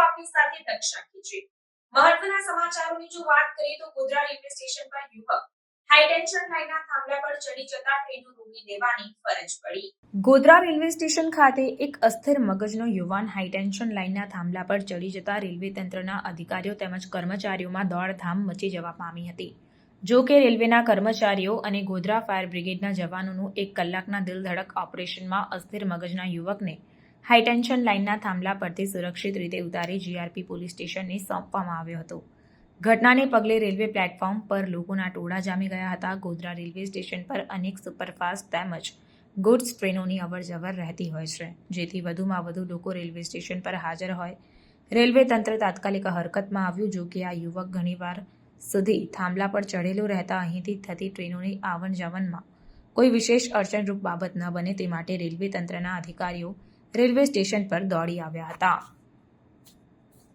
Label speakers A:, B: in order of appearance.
A: આપની સાથે દક્ષા ખીચી મહત્વના સમાચારોની જો વાત કરીએ તો ગોધરા રેલવે સ્ટેશન પર યુવક ગોધરા રેલવે સ્ટેશન ખાતે એક અસ્થિર મગજનો યુવાન હાઈટેન્શન લાઇનના થાંભલા પર ચડી જતા રેલવે તંત્રના અધિકારીઓ તેમજ કર્મચારીઓમાં દોડધામ મચી જવા પામી હતી. જો કે રેલવેના કર્મચારીઓ અને ગોધરા ફાયર બ્રિગેડના જવાનોનું એક કલાકના દિલધડક ઓપરેશનમાં અસ્થિર મગજના યુવકને હાઈટેન્શન લાઇનના થાંભલા પરથી સુરક્ષિત રીતે ઉતારી જીઆરપી પોલીસ સ્ટેશનને સોંપવામાં આવ્યો હતો. ઘટનાને પગલે રેલવે પ્લેટફોર્મ પર લોકોના ટોળા જામી ગયા હતા. ગોધરા રેલવે સ્ટેશન પર અનેક સુપરફાસ્ટ તેમજ ગુડ્સ ટ્રેનોની અવરજવર રહેતી હોય છે. જેથી વધુમાં વધુ લોકો રેલવે સ્ટેશન પર હાજર હોય. રેલવે તંત્ર તાત્કાલિક હરકતમાં આવ્યું, જો કે આ યુવક ઘણીવાર સુધી થાંભલા પર ચઢેલો રહેતા. અહીંથી થતી ટ્રેનોની આવન જાવનમાં કોઈ વિશેષ અડચણરૂપ બાબત ન બને તે માટે રેલવે તંત્રના અધિકારીઓ રેલવે સ્ટેશન પર દોડી આવ્યા હતા.